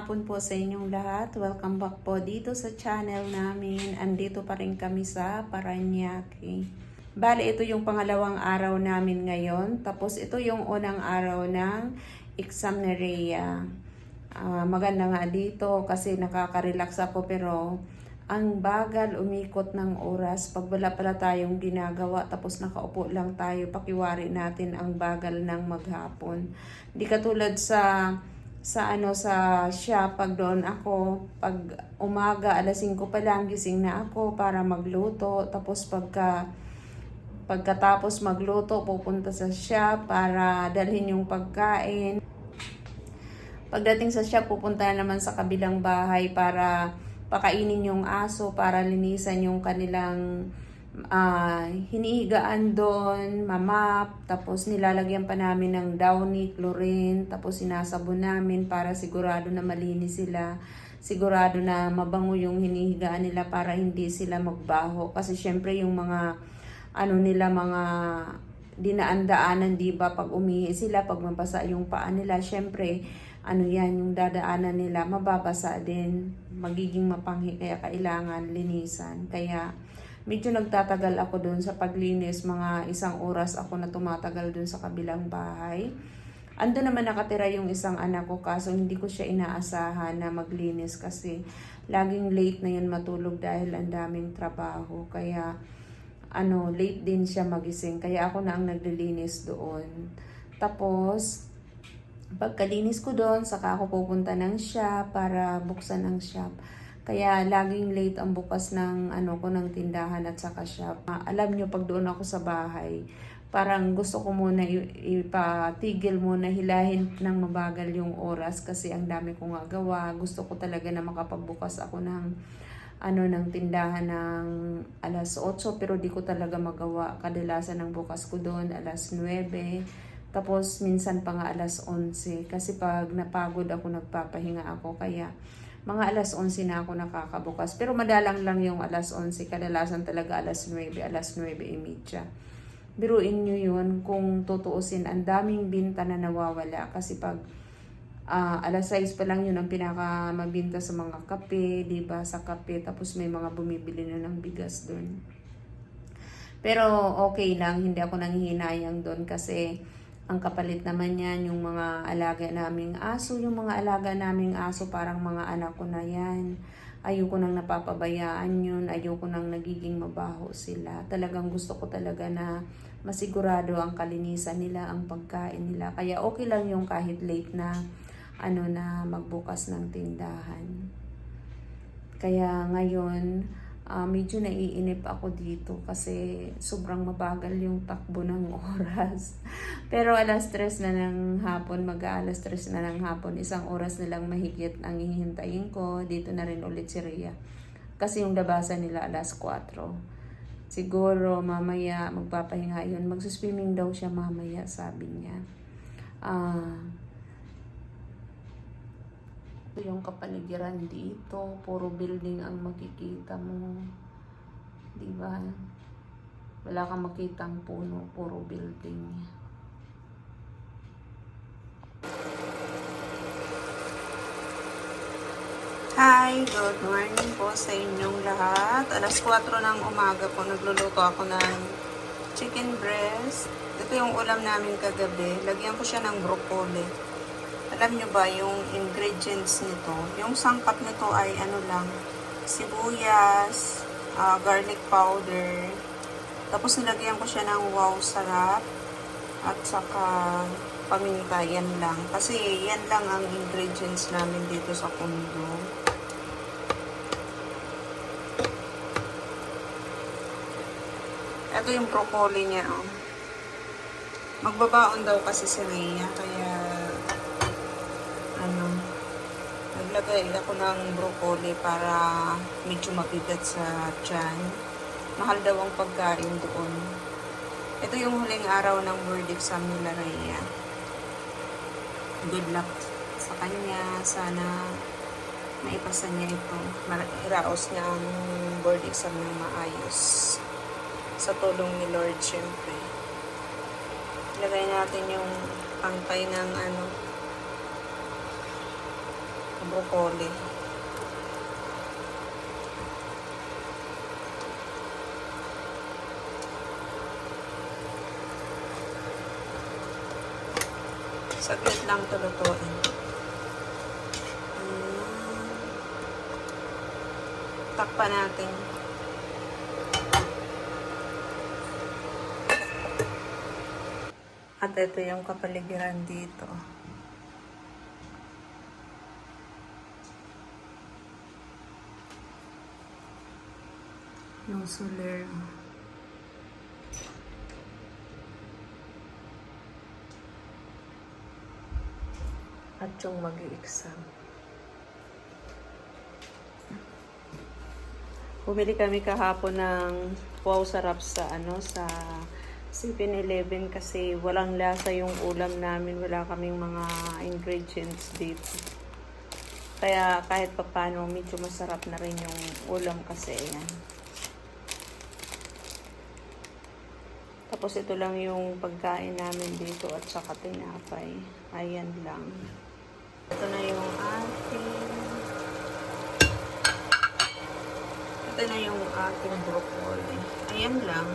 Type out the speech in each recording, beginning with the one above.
hapon po sa inyong lahat. Welcome back po dito sa channel namin. Andito pa rin kami sa Paranaque. Bale, ito yung pangalawang araw namin ngayon. Tapos ito yung unang araw ng exam ni Rhea. Ah, maganda nga dito kasi nakaka-relax ako pero ang bagal umikot ng oras pag wala pala tayong ginagawa tapos nakaupo lang tayo pakiwari natin ang bagal ng maghapon. Di katulad sa sa ano sa siya pag doon ako pag umaga alas 5 pa lang gising na ako para magluto. Tapos pagka pagkatapos magluto pupunta sa siya para dalhin yung pagkain. Pagdating sa shop, pupunta na naman sa kabilang bahay para pakainin yung aso, para linisan yung kanilang ah, hinihigaan doon, mamap, tapos nilalagyan pa namin ng downy, chlorine, tapos sinasabon namin para sigurado na malinis sila. Sigurado na mabango yung hinihigaan nila para hindi sila magbaho. Kasi syempre yung mga ano nila mga dinaan-daanan, di ba? Pag umihi sila, pag mabasa yung paa nila, syempre, ano yan, yung dadaanan nila, mababasa din. Magiging mapanghi, kaya kailangan linisan. Kaya, medyo nagtatagal ako doon sa paglinis. Mga isang oras ako na tumatagal doon sa kabilang bahay. Ando naman nakatira yung isang anak ko kaso hindi ko siya inaasahan na maglinis kasi laging late na yun matulog dahil ang daming trabaho. Kaya ano, late din siya magising. Kaya ako na ang naglilinis doon. Tapos, pagkalinis ko doon, saka ako pupunta ng shop para buksan ang shop. Kaya laging late ang bukas ng ano ko ng tindahan at saka shop. Ah, alam nyo, pag doon ako sa bahay, parang gusto ko muna ipatigil muna hilahin ng mabagal yung oras kasi ang dami kong gawa. Gusto ko talaga na makapagbukas ako ng ano ng tindahan ng alas 8 pero di ko talaga magawa. Kadalasan ng bukas ko doon alas 9. Tapos minsan pa nga alas 11 kasi pag napagod ako nagpapahinga ako kaya mga alas 11 na ako nakakabukas. Pero madalang lang yung alas 11. Kadalasan talaga alas 9, alas 9.30. Biruin nyo yun kung tutuusin. Ang daming binta na nawawala kasi pag ah, alas 6 pa lang yun ang pinaka mabinta sa mga kape, 'di ba? Sa kape tapos may mga bumibili na ng bigas doon. Pero okay lang, hindi ako nanghihinayang doon kasi ang kapalit naman yan, yung mga alaga naming aso, yung mga alaga naming aso parang mga anak ko na yan. Ayoko nang napapabayaan yun, ayoko nang nagiging mabaho sila. Talagang gusto ko talaga na masigurado ang kalinisan nila, ang pagkain nila. Kaya okay lang yung kahit late na ano na magbukas ng tindahan. Kaya ngayon, ah, medyo naiinip ako dito kasi sobrang mabagal yung takbo ng oras. Pero alas tres na ng hapon, mag-alas tres na ng hapon, isang oras na lang mahigit ang hihintayin ko. Dito na rin ulit si Rhea. Kasi yung labasan nila alas 4. Siguro mamaya magpapahinga yun. Magsuswimming daw siya mamaya, sabi niya. Ah, ito yung kapaligiran dito. Puro building ang makikita mo. Di ba? Wala kang makitang puno. Puro building. Hi! Good morning po sa inyong lahat. Alas 4 ng umaga po nagluluto ako ng chicken breast. Ito yung ulam namin kagabi. Lagyan ko siya ng broccoli. Alam nyo ba yung ingredients nito? Yung sangkap nito ay ano lang, sibuyas, ah, garlic powder, tapos nilagyan ko siya ng wow sarap, at saka paminta, yan lang. Kasi yan lang ang ingredients namin dito sa kundo. Ito yung broccoli niya, oh. Magbabaon daw kasi si Rhea, kaya naglagay ako ng broccoli para medyo mabigat sa tiyan. Mahal daw ang pagkain doon. Ito yung huling araw ng board exam nila Rhea. Good luck sa kanya. Sana maipasa niya ito. Iraos niya ang board exam ng maayos. Sa tulong ni Lord, syempre. Ilagay natin yung pangpay ng ano, broccoli. Saglit lang ito lutuin. Ayan. Takpan natin. At ito yung kapaligiran dito. Yung solar. At yung mag-exam. Bumili kami kahapon ng wow sarap sa ano sa 7-Eleven kasi walang lasa yung ulam namin. Wala kaming mga ingredients dito. Kaya kahit papano medyo masarap na rin yung ulam kasi yan. Tapos ito lang yung pagkain namin dito at saka tinapay. Ayan lang. Ito na yung ating ito na yung ating broccoli. Ayan lang.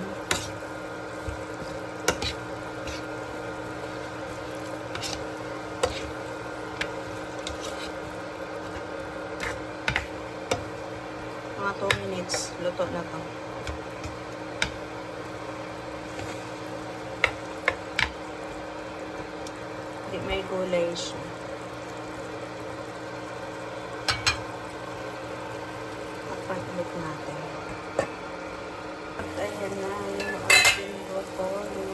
Mga 2 minutes, luto na to. Hindi may gulay siya. Ulit natin. At ayan na yung ating broccoli.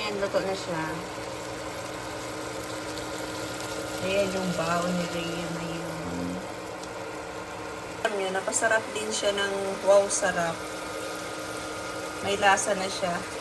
Ayan, luto na siya. Ayan yung baon ni Rhea na yun. Alam napasarap din siya ng wow sarap. May lasa na siya.